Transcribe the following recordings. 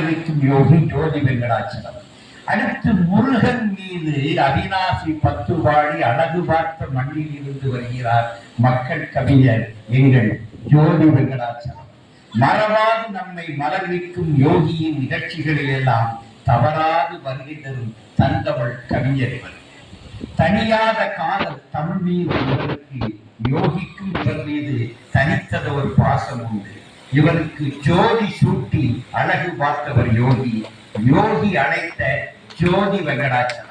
வைக்கும் யோகி ஜோதி வெங்கடாச்சலம். அடுத்து முருகன் மீது அவிநாசி பத்து பாடி அழகு பார்த்த மண்ணில் இருந்து வருகிறார் மக்கள் கவிஞர் எங்கள் ஜோதி வெங்கடாச்சலம். மறவாது நம்மை மலர்விக்கும் யோகியின் நிகழ்ச்சிகளில் எல்லாம் தவறாது வருகை தரும் தந்தவள் கவிஞர் இவர். தனியாத காதல் தமிழ் மீது யோகிக்கும் இவர் மீது தனித்ததொரு பாசம் உண்டு. இவருக்கு ஜோதி சூட்டி அழகு பார்த்தவர் யோகி. யோகி அழைத்த ஜோதி வெங்கடாச்சலம்.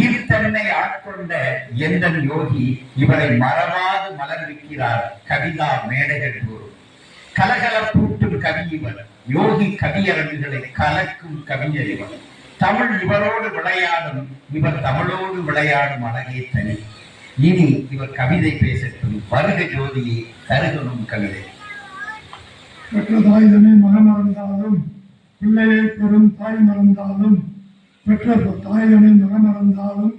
ஈர்த்தன்னை ஆட்கொண்ட எந்தன் யோகி இவரை மறவாது மலர்விக்கிறார் கவிதா மேடைகள் கூறும் கலகலப்பூட்டும் கவி இவர் யோகி கவியரங்குகளை கலக்கும் கவிஞர் இவர் தமிழ் இவரோடு விளையாடும் இவர் தமிழோடு விளையாடும் அழகே தனி இனி இவர் கவிதை பேசட்டும் வருக ஜோதியை தருகணும் கவிதை. பெற்ற தாய் தன்னை மகன் மறந்தாலும் பிள்ளையை பெறும் தாய் மறந்தாலும் பெற்ற தாய் தன்னை மகன் மறந்தாலும்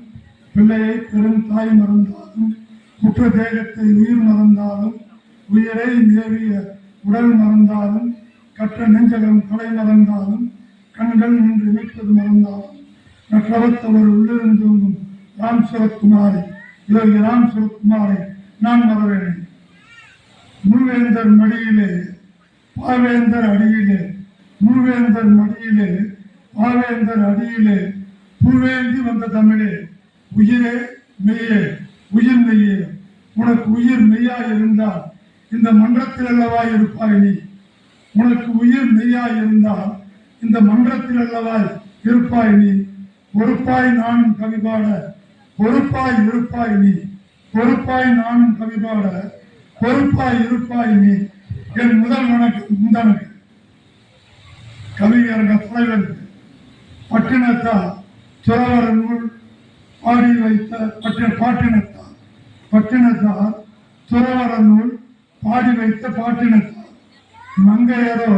பிள்ளையை பெறும் தாய் மறந்தாலும் குற்ற தேகத்தை உயிர் மறந்தாலும் உயிரை மேவிய உடல் மறந்தாலும் கற்ற நெஞ்சகம் கொலை மறந்தாலும் கண்கள் நின்று இமைப்பது மறந்தாலும் நற்றவத்தவர் உள்ளிருந்தோங்கும் ராம் சுரத்குமாரை யோகி ராம் சுரத்குமாரை நான் மறவேன். மூவேந்தர் மடியிலே பாவேந்தர் அடியிலே மூவேந்தர் மடியிலே பாவேந்தர் அடியிலே பூவேந்தி வந்த தமிழே உயிரே மெய்யே உயிர் மெய்யே. உனக்கு உயிர் மெய்யாய் இருந்தால் இந்த மன்றத்தில் அல்லவா இருப்பாய் நீ? உனக்கு உயிர் மெய்யாய் இருந்தால் இந்த மன்றத்தில் அல்லவா இருப்பாய் நீ? பொறுப்பாய் நானும் கவிபாட பொறுப்பாய் இருப்பாய் நீ? பொறுப்பாய் நானும் கவிபாட பொறுப்பாய் இருப்பாய் நீ? என் முதல் வணக்கம் முந்தனக்கு கவிஞரங்க தலைவர் பட்டினத்தார் துறவர நூல் பாடி வைத்த பட்டின பாட்டினத்தார் பட்டினத்தார் துறவர நூல் பாடி வைத்த பாட்டினத்தார் மங்கையரோ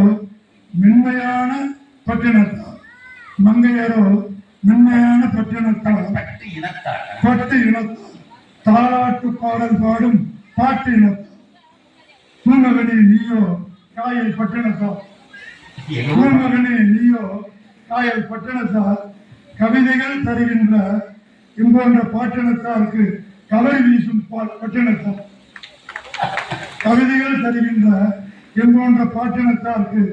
மென்மையான பட்டினத்தார் மங்கையரோ மென்மையான பட்டினத்தார் பட்டு இனத்தார். தாலாட்டு பாடல் பாடும் பாட்டு இனத்தார் பூமகனே நீயோ காயல் ஊர் பூமகனே நீயோ காயல் பட்டினத்தார் கவிதைகள் தருகின்ற இம்போன்ற பாட்டினத்தாருக்கு கலை வீசும் பா- பட்டினத்தார் கவிதைகள் தருகின்ற என்போன்ற பாட்டினத்தாருக்கு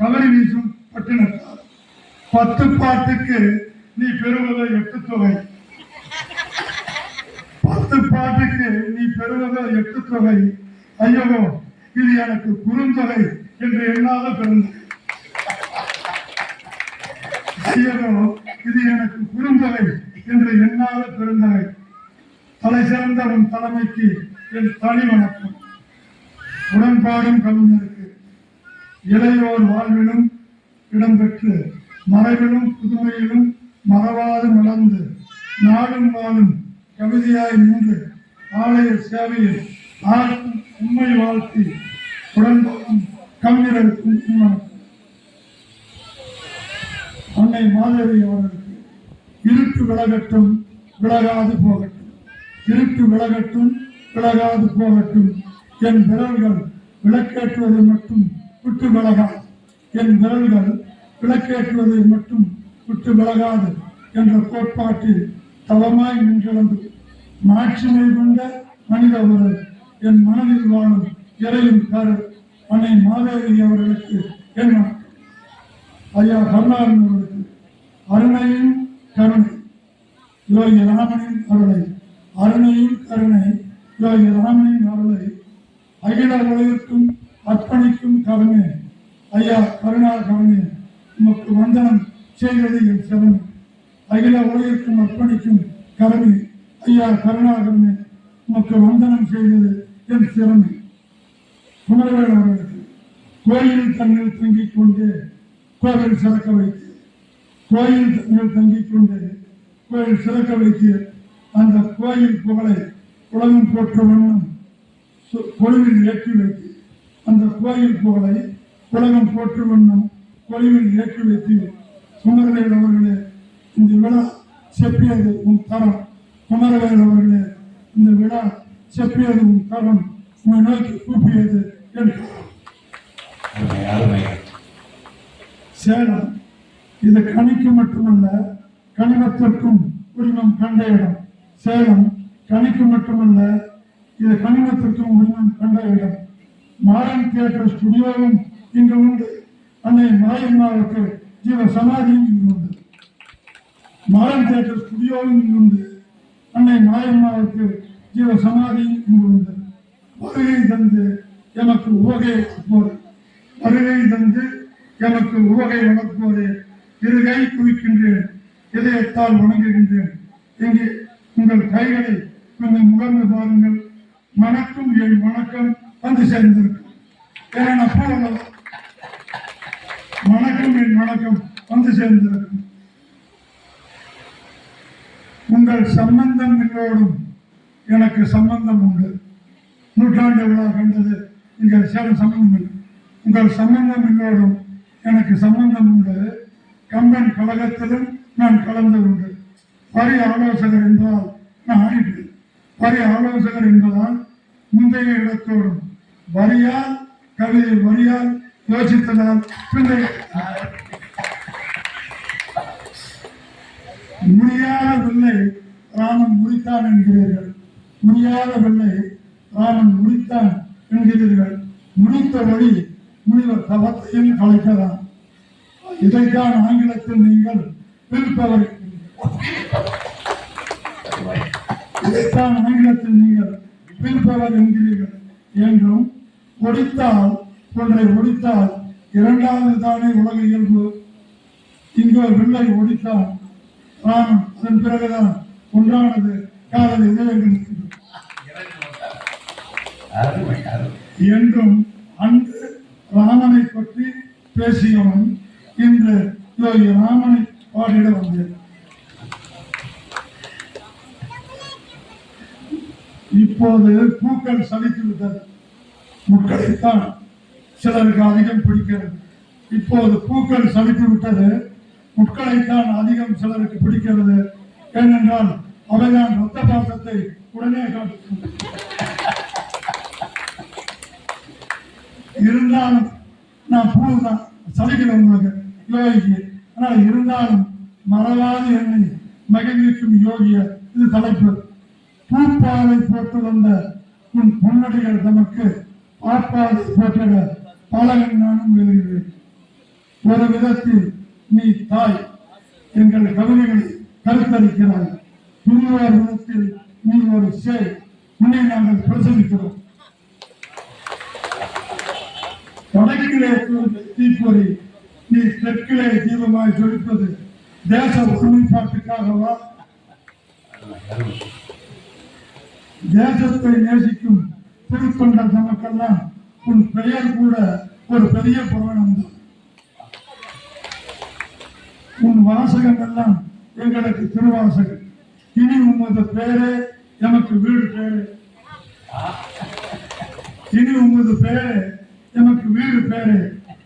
கவரி வீசும் பட்டினத்தார் பத்து பாட்டுக்கு நீ பெறுவது எட்டு தொகை. பத்து பாட்டுக்கு நீ பெறுவது எட்டு தொகை. ஐயோ இது எனக்கு குறுந்தொகை என்று எண்ணாத பெருந்தகை இது எனக்கு குறுந்தொகை என்று எண்ணாத பிறந்தவை தலை சிறந்தவன் தலைமைக்கு என் தனி வணக்கம். உடன்பாடும் கவிஞருக்கு. இளையோர் வாழ்விலும் இடம்பெற்று மறைவிலும் புதுமையிலும் மறவாது மலர்ந்து நாடும் வாழும் கவிதையாய் நின்று ஆலய சேவையில் ஆர்க்கும் உண்மை வாழ்த்தி உடன்பாடும் கவிஞருக்கும் அன்னை மாதேவி அவர்களுக்கு இருட்டு விலகட்டும் விலகாது போகட்டும். இருட்டு விலகட்டும் விலகாது போகட்டும். என் விரல்கள் விளக்கேற்றுவதை மட்டும் விட்டு விலகாது. என் விரல்கள் விளக்கேற்றுவதை மட்டும் விட்டு விலகாது என்ற கோட்பாட்டில் தவமாய் நின்றிழந்து மாட்சிமை கொண்ட மனித ஒரு என் மனதில் வாழும் இறையும் கரு அன்னை மாதேவி அவர்களுக்கு என் ஐயா கருணாரன் அவர்களுக்கு அருணையும் கருணை. யோகி ராமனின் அருளை அருணையும் கருணை. யோகி ராமனின் அருளை அகில உலகிற்கும் அர்ப்பணிக்கும் கவனே ஐயா கருணா கவனே உமக்கு வந்தனம் செய்கிறது என் சிவன். அகில உலகிற்கும் அர்ப்பணிக்கும் கருணை. ஐயா கருணா கருணை உமக்கு வந்தனம் செய்கிறது என் சிறமை குமரவேல் அவர்களுக்கு கோயில் தன்னில் தங்கிக் கொண்டு கோவில் சிறக்க வைத்து கோயில் தன்னில் தங்கிக் கொண்டு கோயில் சிறக்க வைத்து அந்த கோயில் புகழை உலகம் போற்ற வண்ணம் கொழுவில் ஏற்றி வைத்து அந்த கோயில் புகழை உலகம் போற்று வண்ணம் கொழுவில் ஏற்றி வைத்து குமரவேல் அவர்களே இந்த விழா செப்பியது உன் தரம். குமரவேல் அவர்களே இந்த விழா செப்பியது உன் தரம் உன்னை நோக்கி கூப்பியது கரம் சேலம் இது கனிக்கு மட்டுமல்ல கனிமத்திற்கும் உரிமம் கண்ட இடம். சேலம் கனிக்கு மட்டுமல்ல இது கனிமத்திற்கும் உரிமம் கண்ட இடம். மாறன் தியேட்டர் ஸ்டுடியோவும் இங்கு உண்டு. அன்னை மாயம்மாவுக்கு ஜீவ சமாதியும் இங்கு உண்டு. மாறன் தியேட்டர் ஸ்டுடியோவும் இங்கு உண்டு. அன்னை மாயம்மாவுக்கு ஜீவ சமாதியும் இங்கு வருகை தந்து எமக்கு உவகை வளர்ப்போரே வருகை தந்து எமக்கு உவகை வளர்ப்போரே இருகை குவிக்கின்றேன் இதயத்தால் வணங்குகின்றேன். இங்கே உங்கள் கைகளை கொஞ்சம் முகர்ந்து பாருங்கள். மணக்கும் என் வணக்கம் வந்து சேர்ந்திருக்கும். ஏன்னா பூவல்லவா வணக்கம் என் வணக்கம் வந்து சேர்ந்திருக்கும். உங்கள் சம்பந்தம் எங்களோடும் எனக்கு சம்பந்தம் உண்டு. நூற்றாண்டு விழா கண்டது இங்கே சேலம் சம்பந்தம். இல்லை உங்கள் சம்பந்தம் எல்லோரும் எனக்கு சம்பந்தம் உண்டு. கம்பன் கழகத்திலும் நான் கலந்து உண்டு. பரி ஆலோசகர் என்றால் நான் ஆயிட்டு பரி ஆலோசகர் என்பதால் முந்தைய இடத்தோடும் வரியால் கவிதை வரியால் யோசித்ததால் முடியாததில்லை முடியாத வெள்ளை ராமன் முடித்தான் என்கிறீர்கள். முடியாத வெள்ளை ராமன் முடித்தான் என்கிறீர்கள். முடித்த வழி முனிவர் தவத்தையும் கலைக்கலாம். இதைத்தான் ஆங்கிலத்தில் நீங்கள் பிற்பவர் இதைத்தான் ஆங்கிலத்தில் நீங்கள் பிற்பவர் என்கிறீர்கள். என்றும் ஒடித்தால் ஒன்றை ஒடித்தால் இரண்டாவது தானே உலக இயல்பு. இங்கு ஒரு வெள்ளை ஒடித்தான். ராமன் அதன் பிறகுதான் ஒன்றானது காதல் இதயங்கள் அருமை அருமை என்றும் அன்று ராமனை பற்றி பேசியவன் இன்று யோகி ராமனை பாடிட வந்தேன். இப்போது பூக்கள் சலித்து விட்டது முட்களைத்தான் சிலருக்கு அதிகம் பிடிக்கிறது. இப்போது பூக்கள் சலித்து விட்டது முட்களைத்தான் அதிகம் சிலருக்கு பிடிக்கிறது. ஏனென்றால் அவைதான் ரத்த பாசத்தை உடனே காட்டும் இருந்தாலும் நான் பூ தான் சலிக்கல உங்களுக்கு யோகிக்கு. ஆனால் இருந்தாலும் மறவாது என்னை மகிழ்விக்கும் யோகிய இது தலைப்பு. பூப்பாலை போட்டு வந்த உன் பொன்னடிகள் தமக்கு பாப்பாலை போட்டிட பாலகன் நானும் எழுதுகிறேன். ஒரு விதத்தில் நீ தாய் எங்கள் கவிதைகளை கருத்தளிக்கிறாய் இன்னொரு விதத்தில் நீ ஒரு சேர் உன்னை நாங்கள் பிரசவிக்கிறோம். தீப்பொறி நீ தெற்கிலே தீபமாய் ஜொலிப்பது தேச ஒருமைப்பாட்டுக்காகவா தேசத்தை நேசிக்கும் திருத்தொண்ட நமக்கெல்லாம் உன் பெயர் கூட ஒரு பெரிய புராணம் தான் உன் வாசகம் எல்லாம் எங்களுக்கு திருவாசகம் இனி உமது பேரே எமக்கு வீடு பேரே இனி உமது பேரே எனக்கு வீடு பேரே.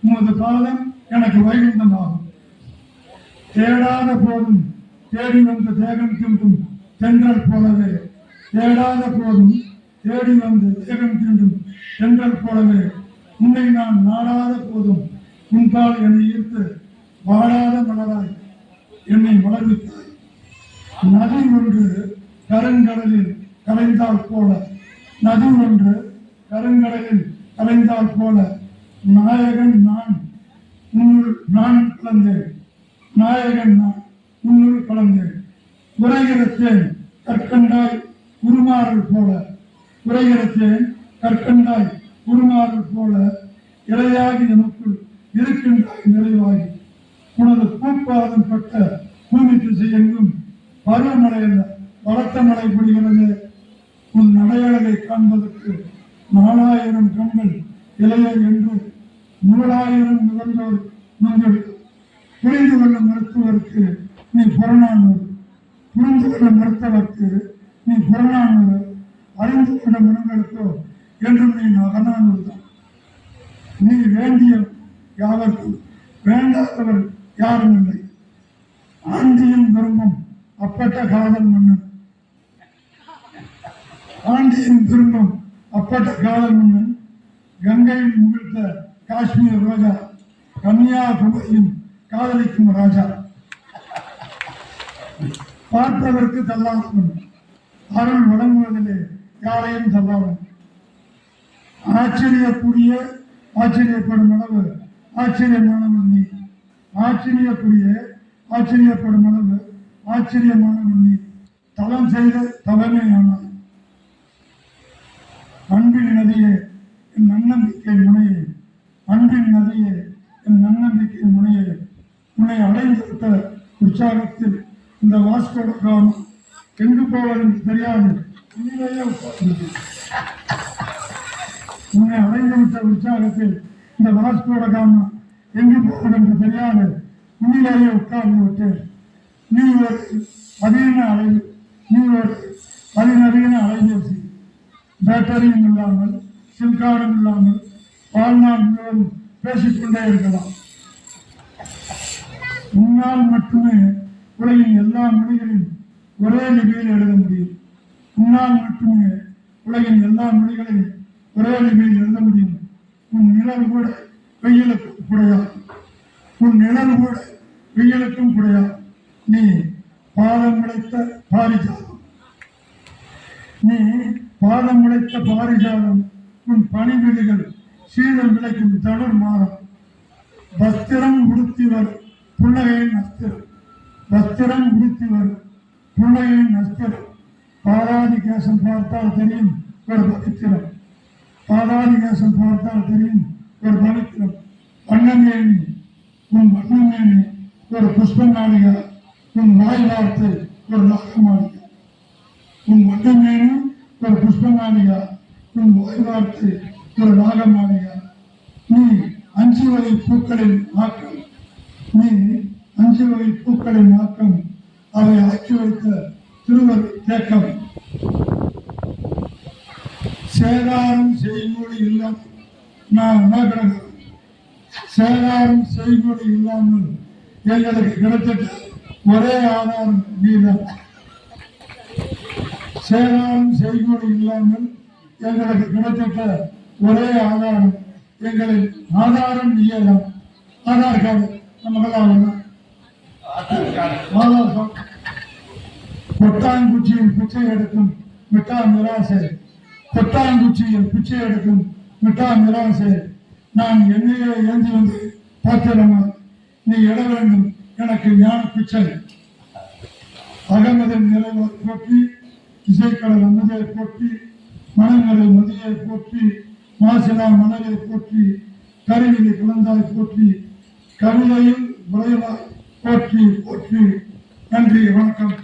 உமது பாதம் எனக்கு வைகுந்தமாகும். தேடாத போதும் தேடி வந்த தேகம் தின்றும் தென்றல் போலவே. தேடாத போதும் தேடி வந்து தேகம் தின்றும் தென்றல் போலவே. உன்னை நான் நாடாத போதும் உன்பால் என்னை ஈர்த்து வாழாத மலராய் என்னை வளர்வித்தாய். நதி ஒன்று கருங்கடலில் கலைந்தால் போல. நதி ஒன்று கருங்கடலில் கலைந்தால் போல நாயகன் நான் உன்னுள் நான் கலந்தேன் நாயகன் நான் உன்னுள் கலந்தேன் உரைகிறத்தேன் கற்கண்டாய் உருமாறல் போல. உரைகிறத்தேன் கற்கண்டாய் உருமாறல் போல. இலையாகி நமக்குள் இருக்கின்றாய் நிறைவாகி உனது பூப்பாதம் பட்ட பூமி திசையெங்கும் பருவமழை அல்ல பலத்த மழை பொழிகிறது. உன் நடையழகை காண்பதற்கு நாலாயிரம் கண்கள் இளைய என்று நூறாயிரம் நிகழ்ந்தோர் நுங்கெடுக்கும் புரிந்து கொள்ள மருத்துவருக்கு நீ புறநானூறு புரிந்து கொள்ள மருத்துவருக்கு நீ புறநானூறு அறிந்து கொண்ட மனங்களுக்கோ என்றும் நீ அகநானூறு தான் நீ வேண்டிய யாவர்க்கும் வேண்டாதவர் யாரும் இல்லை. ஆண்டியும் விரும்பும் அப்பட்ட காதல் மன்னன். ஆண்டியின் விரும்பும் அப்பட்ட காதல் மன்னன் கங்கையில் முகிழ்த்த காஷ்மீர் ரோஜா கன்னியாகுமரியும் காதலிக்கும் ராஜா. பார்ப்பதற்கு தல்லாதவன் அருள் வழங்குவதிலே யாரையும் தல்லாதவன் ஆச்சரியக்கூடிய ஆச்சரியப்படும் அளவு ஆச்சரியமானவன் நீ. ஆச்சரியக்கூடிய ஆச்சரியப்படும் அளவு ஆச்சரியமானவன் நீ. தவம் செய்த தவமே ஆனாய் அன்பின் நதியே என் நன்னம்பிக்கை முனையை அன்பின் நதியை என் நன்னம்பிக்கை முனையை. உன்னை அடைந்துவிட்ட உற்சாகத்தில் இந்த வாஸ்கோட காமா எங்கு போவது என்று தெரியாது. உண்மையிலேயே உட்கார்ந்தது. உன்னை அடைந்துவிட்ட உற்சாகத்தில் இந்த வாஸ்கோட காமா எங்கு போவது என்று தெரியாது. உண்மையிலேயே உட்கார்ந்து விட்டேன். நீ ஒரு அதிநவீன அலை நீ ஒரு அதிநவீன அலைபேசி. பேட்டரியும் இல்லாமல் சிம் இல்லாமல் வாழ்நாள் முழுவதும் பேசிக்கொண்டே இருக்கலாம். உன்னால் மட்டுமே உலகின் எல்லா மொழிகளையும் ஒரே லிபியில் எழுத முடியும். உன்னால் மட்டுமே உலகின் எல்லா மொழிகளையும் ஒரே லிபியில் எழுத முடியும். உன் நிழல் கூட வெயிலுக்கும் குடையாது உன் நிழல் கூட வெயிலுக்கும் குடையாது நீ பாதம் விளைத்த பாரிஜாதம். நீ பாதம் விளைத்த பாரிஜாதம். உன் பணிவிழிகள் சீதம் விளைக்கும் தளர் மாறும். வஸ்திரம் உடுத்திவர் புன்னகையின் அஸ்திரம். வஸ்திரம் உடுத்திவர் புன்னகையின் அஸ்திரம். பாலாதி கேசம் பார்த்தால் தெரியும் ஒரு பவித்திரம். பாலாதி கேசம் பார்த்தால் தெரியும் ஒரு பவித்திரம். வண்ணமேனி உன் வண்ணமேனி ஒரு புஷ்ப நாளிகா உன் வாய் வார்த்தை ஒரு நாகமாளிகா. உன் வண்ணமேனி ஒரு புஷ்ப நாளிகா உன் வாய் ஒரு நாகமாளிகா நீ அஞ்சு வகை பூக்களின் ஆக்கம். நீ அஞ்சு வகை பூக்களின் ஆக்கம். அவை ஆக்கி வைத்த திருவர் தேக்கம். சேதாரம் செய்மொழி இல்லாமல் நான் உணர்கிறேன் சேதாரம் செய்மொழி இல்லாமல் எங்களுக்கு கிடைத்த ஒரே ஆதாரம் நீதான். சேதாரம் செய்மொழி இல்லாமல் எங்களுக்கு கிடைச்சிட்ட ஒரே ஆதாரம் எங்களின் ஆதாரம் நீயதான் ஆதார் கார்டு நமக்கெல்லாம் வேணும் ஆதார் கார்டு கொட்டாங்குச்சியில் பிச்சை எடுக்கும் மிட்டா நிராசை கொட்டாங்குச்சியில் பிச்சை எடுக்கும் மிட்டா நிராசை நான் என்னையே ஏந்தி வந்து பார்த்திடமா? நீ எழ வேண்டும். எனக்கு ஞான பிச்சை. அகமதின் நிறைவார் போற்றி இசைக்கடல் அமுதை போற்றி மனநிலை மதியை போற்றி மாசிலா மணலை போற்றி கருவிலை குழந்தாய் போற்றி கவிதையில் விளைவாய் போற்றி போற்றி. நன்றி வணக்கம்.